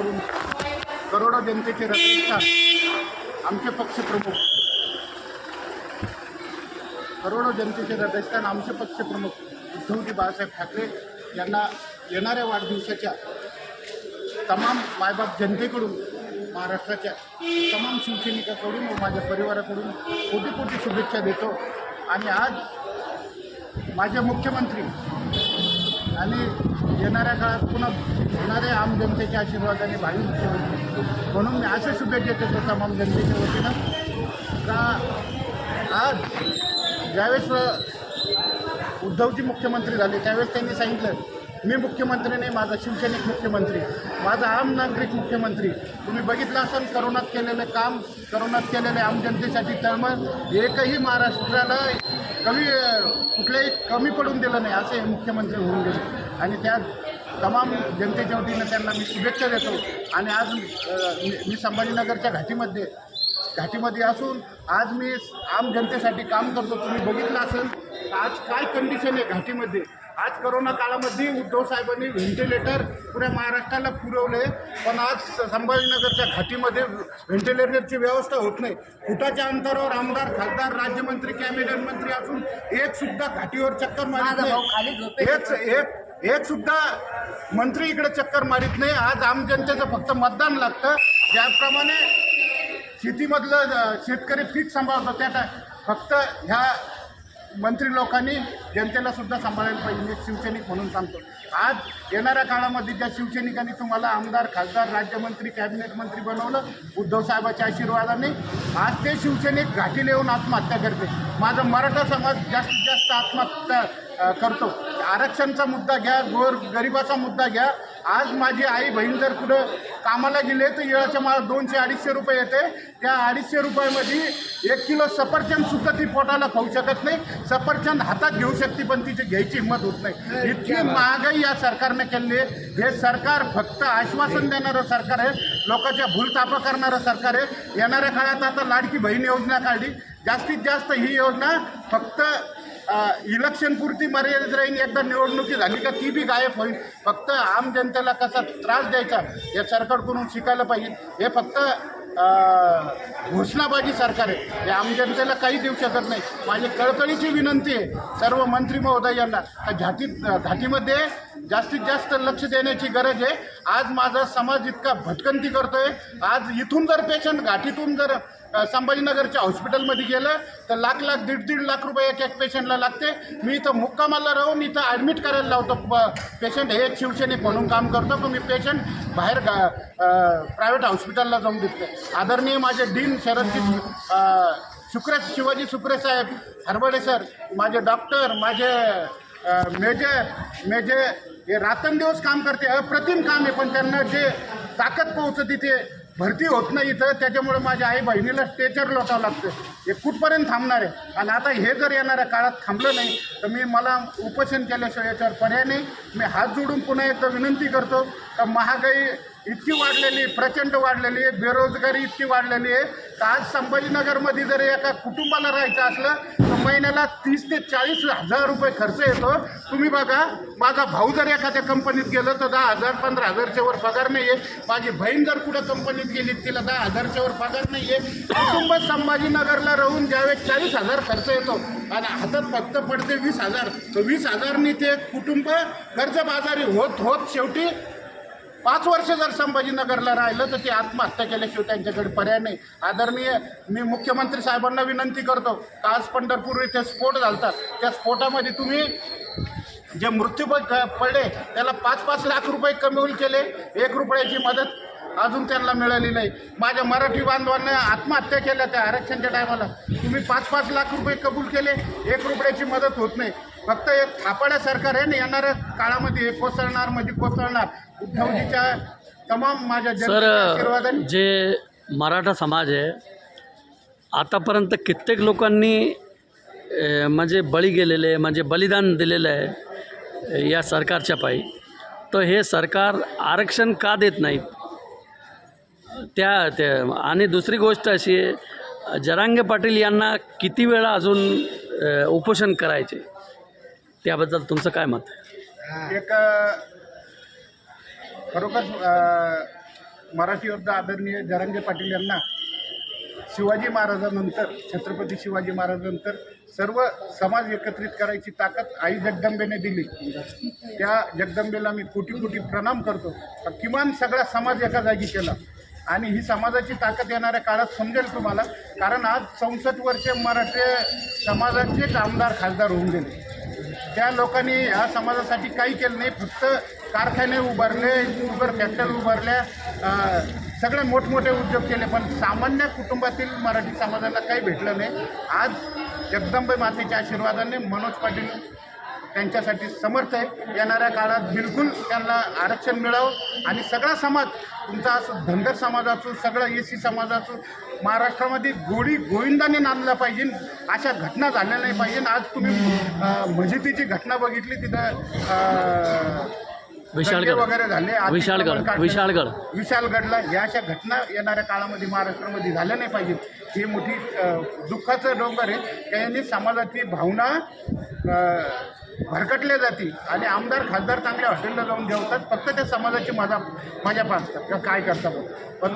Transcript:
करून. करोडो जनतेचे रथस्थान आमचे पक्षप्रमुख करोडो जनतेचे हृदयस्थान आमचे पक्षप्रमुख उद्धवजी बाळासाहेब ठाकरे यांना येणाऱ्या वाढदिवसाच्या तमाम मायबाप जनतेकडून महाराष्ट्राच्या तमाम शिवसैनिकाकडून व माझ्या परिवाराकडून कोटी कोटी शुभेच्छा देतो. आणि आज माझे मुख्यमंत्री आणि येणाऱ्या काळात पुन्हा येणाऱ्या आम जनतेच्या आशीर्वादाने भावी मुख्यमंत्री. म्हणून मी अशा शुभेच्छा देतो तमाम जनतेच्या वतीनं. का आज ज्यावेळेस उद्धवजी मुख्यमंत्री झाले त्यावेळेस त्यांनी सांगितलं मी मुख्यमंत्री नाही माझा शिवसैनिक मुख्यमंत्री. माझा आम नागरिक मुख्यमंत्री. तुम्ही बघितलं असाल करोनात केलेलं काम करोनात केलेले आम जनतेसाठी तळमळ एकही महाराष्ट्राला कमी कुठल्याही कमी पडून दिलं नाही असे हे मुख्यमंत्री होऊन गेले. आणि त्या तमाम जनतेच्या वतीनं त्यांना मी शुभेच्छा देतो. आणि आज मी मी संभाजीनगरच्या घाटीमध्ये घाटीमध्ये असून आज मी आम जनतेसाठी काम करतो. तुम्ही बघितलं असेल आज काय कंडिशन आहे घाटीमध्ये? आज करोना काळामध्ये उद्धव साहेबांनी व्हेंटिलेटर पुऱ्या महाराष्ट्राला पुरवले पण आज संभाजीनगरच्या घाटीमध्ये व्हेंटिलेटरची व्यवस्था होत नाही. फुटाच्या अंतरावर आमदार खासदार राज्यमंत्री कॅबिनेट मंत्री असून एक सुद्धा घाटीवर चक्कर मारत नाही. हेच एक एक सुद्धा मंत्री इकडे चक्कर मारित नाही. आज आम जनतेचं फक्त मतदान लागतं. ज्याप्रमाणे शेतीमधलं शेतकरी पीक सांभाळतो त्या फक्त ह्या मंत्री लोकांनी जनतेला सुद्धा सांभाळायला पाहिजे. मी शिवसैनिक म्हणून सांगतो. आज येणाऱ्या काळामध्ये ज्या शिवसैनिकांनी तुम्हाला आमदार खासदार राज्यमंत्री कॅबिनेट मंत्री बनवलं उद्धव साहेबाच्या आशीर्वादाने आज ते शिवसैनिक घाटी येऊन आत्महत्या करते. माझा मराठा समाज जास्तीत जास्त आत्महत्या करतो. आरक्षणचा मुद्दा घ्या गोर गरिबाचा मुद्दा घ्या. आज माझी आई बहीण जर कुठं कामाला गेले तर येळाच्या मला दोनशे अडीचशे रुपये येते. त्या अडीचशे रुपयामध्ये एक किलो सफरचंद सुद्धा ती पोटाला खाऊ शकत नाही. सफरचंद हातात घेऊ शकते पण तिची घ्यायची हिंमत होत नाही. इतकी महागाई या सरकारने केली आहे. हे सरकार फक्त आश्वासन देणारं सरकार आहे. लोकांच्या भूलतापा करणारं सरकार आहे. येणाऱ्या काळात आता लाडकी बहीण योजना काढली. जास्तीत जास्त ही योजना फक्त इलेक्शन पुरती मर्यादित राहील एकदा निवडणुकी झाली का ती बी गायब होईल. फक्त आम जनतेला कसा त्रास द्यायचा या सरकारकडून शिकायला पाहिजे. हे फक्त घोषणाबाजी सरकार आहे. हे आम जनतेला काही देऊ शकत नाही. माझी कळकळीची विनंती आहे सर्व मंत्री महोदयांना. का घाटीत घाटीमध्ये जास्तीत जास्त लक्ष देण्याची गरज आहे. आज माझा समाज इतका भटकंती करतोय. आज इथून जर पेशंट घाटीतून जर संभाजीनगरच्या हॉस्पिटलमध्ये गेलं तर लाख लाख दीड दीड लाख रुपये एक एक पेशंटला लागते. मी इथं मुक्कामाला राहून इथं ॲडमिट करायला लावतो. पेशंट हे एक शिवसैनिक म्हणून काम करतो. पण मी पेशंट बाहेर गा प्रायव्हेट हॉस्पिटलला जाऊन देत आदरणीय माझे डीन शरदजी अ, शिवाजी शुक्रे साहेब हरबडे सर माझे डॉक्टर माझे मेजे मेजे हे रात्रंदिवस काम करते अप्रतिम काम आहे पण त्यांना जे ताकद पोहोचते ते भरती होत नाही इथं. त्याच्यामुळे माझ्या आई बहिणीला स्टेचर लोटावं लागतं. हे कुठपर्यंत थांबणार आहे? आणि आता हे जर येणाऱ्या काळात थांबलं नाही तर मी मला उपोषण केल्याशिवाय याच्यावर पर्याय नाही. मी हात जोडून पुन्हा एकदा विनंती करतो तर महागाई इतकी वाढलेली आहे, प्रचंड वाढलेली आहे बेरोजगारी इतकी वाढलेली आहे. तर आज संभाजीनगरमध्ये जर एका कुटुंबाला राहायचं असलं तर महिन्याला तीस ते चाळीस हजार रुपये खर्च येतो. तुम्ही बघा माझा भाऊ जर एखाद्या कंपनीत गेलं तर दहा हजार पंधरा हजारच्या वर पगार नाही आहे माझी बहीण जर कुठं कंपनीत गेली तिला दहा हजारच्या वर पगार नाही आहे कुटुंब संभाजीनगरला राहून ज्यावेळेस चाळीस हजार खर्च येतो आणि हातात फक्त पडते वीस हजार. तर वीस हजारनी ते कुटुंब कर्जबाजारी होत होत शेवटी पाच वर्ष जर संभाजीनगरला राहिलं तर ते आत्महत्या केल्याशिवाय त्यांच्याकडे पर्याय नाही. आदरणीय मी मुख्यमंत्री साहेबांना विनंती करतो का आज पंढरपूर इथे स्फोट झालता त्या स्फोटामध्ये तुम्ही जे मृत्यू पडले त्याला पाच पाच लाख रुपये कमी केले एक रुपयाची मदत अजून त्यांना मिळाली नाही. माझ्या मराठी बांधवांना आत्महत्या केल्या त्या आरक्षणच्या टायमाला तुम्ही पाच पाच लाख रुपये कबूल केले एक रुपयाची मदत होत नाही. फक्त एक थापाड्या सरकार आहे ना येणाऱ्या काळामध्ये हे कोसळणार म्हणजे कोसळणार. उद्धवजीच्या तमाम माझ्या सर आशीर्वादाने जे मराठा समाज आहे आतापर्यंत कित्येक लोकांनी अ, म्हणजे बळी गेलेले आहे, म्हणजे बलिदान दिलेलं आहे अ, या सरकारच्या पायी. तर हे सरकार आरक्षण का देत नाहीत? त्या त्या आणि दुसरी गोष्ट अशी आहे जरांगे पाटील यांना किती वेळा अजून अ, उपोषण करायचे? त्याबद्दल तुमचं काय मत? एक खरोखर मराठी योद्धा आदरणीय जरांगे पाटील यांना शिवाजी महाराजांनंतर छत्रपती शिवाजी महाराजांनंतर सर्व समाज एकत्रित करायची ताकद आई जगदंबेने दिली. त्या जगदंबेला मी कोटी कोटी प्रणाम करतो. किमान सगळा समाज एका जागी केला. आणि ही समाजाची ताकद येणाऱ्या काळात समजेल तुम्हाला. कारण आज चौसष्ट वर्षे मराठी समाजाचेच आमदार खासदार होऊन गेले. त्या लोकांनी ह्या समाजासाठी काही केलं नाही. फक्त कारखाने उभारले शुगर फॅक्टरी उभारल्या सगळे मोठमोठे उद्योग केले पण सामान्य कुटुंबातील मराठी समाजाला काही भेटलं नाही. आज जगदंबे मातेच्या आशीर्वादाने मनोज पाटील त्यांच्यासाठी समर्थ आहे. येणाऱ्या काळात बिलकुल त्यांना आरक्षण मिळावं आणि सगळा समाज तुमचा असो धनगर समाज असो सगळा ए सी समाज असो महाराष्ट्रामध्ये गोडी गोविंदाने नांदला पाहिजे. अशा घटना झाल्या नाही पाहिजे. आज तुम्ही मशिदीची घटना बघितली तिथं विशाळगड. वगैरे झाले विशाळगड. विशाळगड विशालगडला या अशा घटना येणाऱ्या काळामध्ये महाराष्ट्रामध्ये झाल्या नाही पाहिजेत ही मोठी दुःखाचं डोंगर आहे. त्यांनी समाजाची भावना भरकटल्या जाती. आणि आमदार खासदार चांगल्या हॉटेलला जाऊन जेवतात. फक्त त्या समाजाची मजा मजा पाहतात. काय करता पण